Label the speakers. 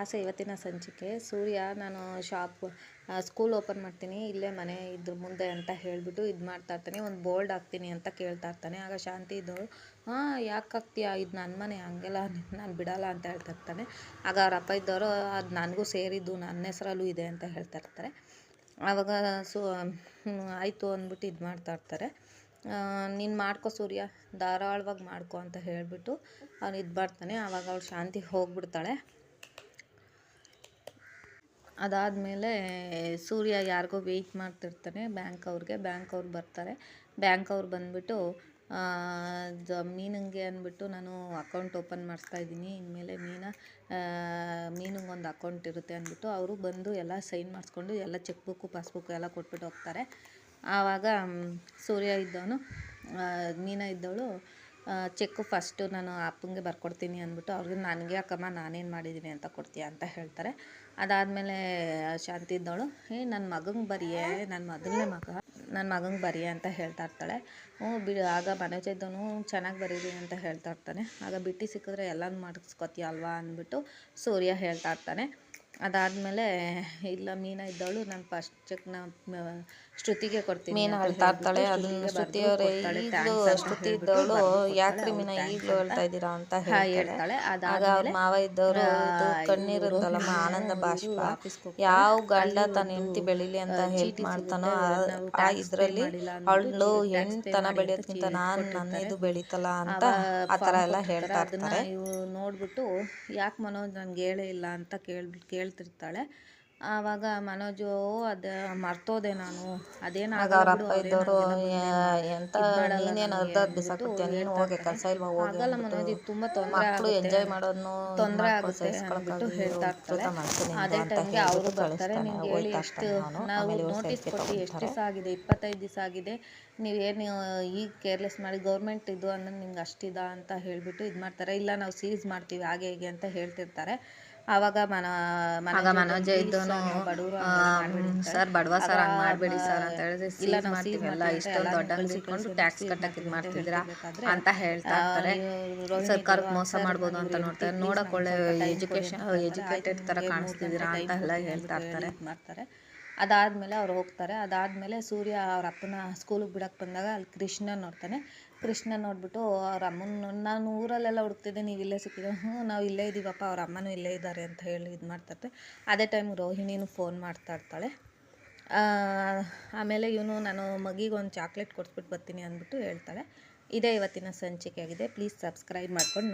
Speaker 1: ಆಸೆ ಇವತ್ತಿನ ಸಂಚಿಕೆ. ಸೂರ್ಯ, ನಾನು ಶಾಪ್ ಸ್ಕೂಲ್ ಓಪನ್ ಮಾಡ್ತೀನಿ. ಇಲ್ಲೇ ಮನೆ ಇದ್ರ ಮುಂದೆ ಅಂತ ಹೇಳಿಬಿಟ್ಟು ಇದು ಮಾಡ್ತಾ ಇರ್ತಾನೆ. ಒಂದು ಬೋರ್ಡ್ ಹಾಕ್ತೀನಿ ಅಂತ ಕೇಳ್ತಾ ಇರ್ತಾನೆ. ಆಗ ಶಾಂತಿ ಇದ್ದವಳು ಹಾಂ, ಯಾಕೆ ಹಾಕ್ತೀಯ? ಇದು ನನ್ನ ಮನೆ, ಹಂಗೆಲ್ಲ ನಾನು ಬಿಡಲ್ಲ ಅಂತ ಹೇಳ್ತಾ ಇರ್ತಾನೆ. ಆಗ ಅವ್ರ ಅಪ್ಪ ಇದ್ದವರು, ಅದು ನನಗೂ ಸೇರಿದ್ದು ನನ್ನ ಹೆಸರಲ್ಲೂ ಇದೆ ಅಂತ ಹೇಳ್ತಾ ಇರ್ತಾರೆ. ಆವಾಗ ಸು ಆಯಿತು ಅಂದ್ಬಿಟ್ಟು ಇದು ಮಾಡ್ತಾ ಇರ್ತಾರೆ. ನೀನು ಮಾಡ್ಕೊ ಸೂರ್ಯ, ಧಾರಾಳವಾಗಿ ಮಾಡ್ಕೊ ಅಂತ ಹೇಳಿಬಿಟ್ಟು ಅವ್ನು ಇದು ಮಾಡ್ತಾನೆ. ಆವಾಗ ಅವಳು ಶಾಂತಿ ಹೋಗ್ಬಿಡ್ತಾಳೆ. ಅದಾದಮೇಲೆ ಸೂರ್ಯ ಯಾರಿಗೋ ವೆಯ್ಟ್ ಮಾಡ್ತಿರ್ತಾನೆ ಬ್ಯಾಂಕ್ ಅವ್ರಿಗೆ ಬ್ಯಾಂಕ್ ಅವ್ರು ಬರ್ತಾರೆ. ಬ್ಯಾಂಕ್ ಅವ್ರು ಬಂದುಬಿಟ್ಟು ಮೀನಿಗೆ ಅಂದ್ಬಿಟ್ಟು ನಾನು ಅಕೌಂಟ್ ಓಪನ್ ಮಾಡಿಸ್ತಾ ಇದ್ದೀನಿ. ಇನ್ಮೇಲೆ ಮೀನ ಮೀನಿಗೊಂದು ಅಕೌಂಟ್ ಇರುತ್ತೆ ಅಂದ್ಬಿಟ್ಟು ಅವರು ಬಂದು ಎಲ್ಲ ಸೈನ್ ಮಾಡಿಸ್ಕೊಂಡು ಎಲ್ಲ ಚೆಕ್ ಬುಕ್ಕು ಪಾಸ್ಬುಕ್ಕು ಎಲ್ಲ ಕೊಟ್ಬಿಟ್ಟು ಹೋಗ್ತಾರೆ. ಆವಾಗ, ಸೂರ್ಯ ಇದ್ದವನು ಮೀನ ಇದ್ದವಳು ಚೆಕ್ಕು ಫಸ್ಟು ನಾನು ಅಪ್ಪಂಗೆ ಬರ್ಕೊಡ್ತೀನಿ ಅಂದ್ಬಿಟ್ಟು ಅವ್ರಿಗೆ ನನಗೆ ಅಕ್ಕಮ್ಮ ನಾನೇನು ಮಾಡಿದ್ದೀನಿ ಅಂತ ಕೊಡ್ತೀಯ ಅಂತ ಹೇಳ್ತಾರೆ. ಅದಾದಮೇಲೆ ಶಾಂತಿ ಇದ್ದವಳು, ಏ ನನ್ನ ಮಗಂಗೆ ಬರಿಯೇ ನನ್ನ ಮೊದಲನೇ ಮಗ ನನ್ನ ಮಗಂಗೆ ಬರಿಯೇ ಅಂತ ಹೇಳ್ತಾ ಇರ್ತಾಳೆ. ಹ್ಞೂ, ಬಿಡು, ಆಗ ಮನೋಜ ಇದ್ದವನು ಚೆನ್ನಾಗಿ ಬರೀರಿ ಅಂತ ಹೇಳ್ತಾ ಇರ್ತಾನೆ. ಆಗ ಬಿಟ್ಟು ಸಿಕ್ಕಿದ್ರೆ ಎಲ್ಲನೂ ಮಾಡಿಸ್ಕೊತೀಯ ಅಲ್ವಾ ಅಂದ್ಬಿಟ್ಟು ಸೂರ್ಯ ಹೇಳ್ತಾ ಇರ್ತಾನೆ. ಅದಾದಮೇಲೆ ಇಲ್ಲ ಮೀನಾ ಇದ್ದವಳು ನಾನು ಫಸ್ಟ್ ಚಕ್ನ ಶ್ರುತಿಗೆ ಕೊಡ್ತೀನಿ
Speaker 2: ಮೀನು ಅಳ್ತಾ ಇರ್ತಾಳೆ ಅದನ್ನ ಶ್ರುತಿಯವರೇ ಈಗಲೂ ಶ್ರುತಿ ಇದ್ದವಳು ಯಾಕ್ರಿ ಮೀನಾ ಈಗಲೂ ಹೇಳ್ತಾ ಇದ್ದೀರಾ ಅಂತ ಹೇಳ್ತಾಳೆ. ಆಗ ಅವ್ರ ಮಾವ ಇದ್ದವರು ಕಣ್ಣೀರುತ್ತಲ್ಲಮ್ಮ ಆನಂದ ಬಾಷ್ಪ. ಯಾವ ಗಂಡ ತನ್ನ ಹೆಂಡತಿ ಬೆಳಿಲಿ ಅಂತ ಹೆಲ್ಪ್ ಮಾಡ್ತಾನೋ ಆ ಇದ್ರಲ್ಲಿ ಅವಳು ಹೆಣ್ತನ ಬೆಳೆಯೋದ್ಕಿಂತ ನಾನು ನನ್ನ ಇದು ಬೆಳೀತಲ್ಲ ಅಂತ ಆ ಥರ ಎಲ್ಲ ಹೇಳ್ತಾ ಇರ್ತಾರೆ.
Speaker 1: ನೋಡ್ಬಿಟ್ಟು ಯಾಕೆ ಮನೋಜ್ ನನಗೆ ಹೇಳೇ ಇಲ್ಲ ಅಂತ ಕೇಳ್ಬಿಟ್ಟು ಕೇಳ್ತಿರ್ತಾಳೆ ಆವಾಗ ಮನೋಜು ಅದ ಮರ್ತೋದೆ ನಾನು. ಅದೇನು ಆಗಲ್ಲ ಮನೋಜ್ ತುಂಬ ತೊಂದರೆ
Speaker 2: ಎಂಜಾಯ್ ಮಾಡೋದನ್ನು
Speaker 1: ತೊಂದರೆ ಆಗುತ್ತೆ ಅಂದ್ಬಿಟ್ಟು ಹೇಳ್ತಾ ಇರ್ತಾಳೆ. ಅದೇ ಟೈಮ್ಗೆ ಅವರು ಬರ್ತಾರೆ. ನಿಮ್ಗೆ ಹೇಳಿ ಎಷ್ಟು ನಾವು ನೋಟಿಸ್ ಕೊಟ್ಟು ಎಷ್ಟು ದಿವಸ ಆಗಿದೆ? ಇಪ್ಪತ್ತೈದು ದಿವಸ ಆಗಿದೆ. ನೀವೇನು ಈಗ ಕೇರ್ಲೆಸ್ ಮಾಡಿ ಗೌರ್ಮೆಂಟ್ ಇದು ಅಂದ್ರೆ ನಿಮ್ಗೆ ಅಷ್ಟಿದ ಅಂತ ಹೇಳ್ಬಿಟ್ಟು ಇದು ಮಾಡ್ತಾರೆ ಇಲ್ಲ ನಾವು ಸೀಸ್ ಮಾಡ್ತೀವಿ ಹಾಗೆ ಹೀಗೆ ಅಂತ ಹೇಳ್ತಿರ್ತಾರೆ. ಆವಾಗ ಮನ
Speaker 2: ಆಗ ಮನೋಜ ಇದ್ದವನು ಸರ್ ಬಡವ ಸರ್ ಹಂಗೆ ಮಾಡಬೇಡಿ ಸರ್ ಅಂತ ಹೇಳಿದ್ರೆ ಇಲ್ಲ ಮಾಡ್ತೀವಿ ಎಲ್ಲ ಇಷ್ಟೊಂದು ದೊಡ್ಡ ಇಟ್ಕೊಂಡು ಟ್ಯಾಕ್ಸ್ ಕಟ್ಟಕ್ಕೆ ಇದು ಮಾಡ್ತಿದ್ದೀರಾ ಅಂತ ಹೇಳ್ತಾ ಇರ್ತಾರೆ. ಸರ್ಕಾರಕ್ಕೆ ಮೋಸ ಮಾಡ್ಬೋದು ಅಂತ ನೋಡ್ತಾರೆ ನೋಡಕ್ ಒಳ್ಳೆ ಎಜುಕೇಶನ್ ಎಜುಕೇಟೆಡ್ ತರ ಕಾಣಿಸ್ತಿದ್ದೀರಾ ಅಂತ ಎಲ್ಲ ಹೇಳ್ತಾ ಇರ್ತಾರೆ.
Speaker 1: ಮಾಡ್ತಾರೆ. ಅದಾದಮೇಲೆ ಅವ್ರು ಹೋಗ್ತಾರೆ. ಅದಾದಮೇಲೆ ಸೂರ್ಯ ಅವ್ರ ಅಪ್ಪನ ಸ್ಕೂಲಿಗೆ ಬಿಡಕ್ಕೆ ಬಂದಾಗ ಅಲ್ಲಿ ಕೃಷ್ಣ ನೋಡ್ತಾನೆ. ಕೃಷ್ಣ ನೋಡ್ಬಿಟ್ಟು ಅವ್ರ ಅಮ್ಮನ ನಾನು ಊರಲ್ಲೆಲ್ಲ ಹುಡುಕ್ತಿದ್ದೆ, ನೀವು ಇಲ್ಲೇ ಸಿಕ್ಕಿದ್ರೆ ಹ್ಞೂ ನಾವು ಇಲ್ಲೇ ಇದ್ದೀವಪ್ಪ ಅವ್ರ ಅಮ್ಮನೂ ಇಲ್ಲೇ ಇದ್ದಾರೆ ಅಂತ ಹೇಳಿ ಇದು ಮಾಡ್ತಾರೆ. ಅದೇ ಟೈಮ್ ರೋಹಿಣಿನೂ ಫೋನ್ ಮಾಡ್ತಾ ಇರ್ತಾಳೆ. ಆಮೇಲೆ ಇವನು, ನಾನು ಮಗಿಗೆ ಒಂದು ಚಾಕ್ಲೇಟ್ ಕೊಡಿಸ್ಬಿಟ್ಟು ಬರ್ತೀನಿ ಅಂದ್ಬಿಟ್ಟು ಹೇಳ್ತಾಳೆ. ಇದೇ ಇವತ್ತಿನ ಸಂಚಿಕೆ ಆಗಿದೆ ಪ್ಲೀಸ್ ಸಬ್ಸ್ಕ್ರೈಬ್ ಮಾಡ್ಕೊಂಡು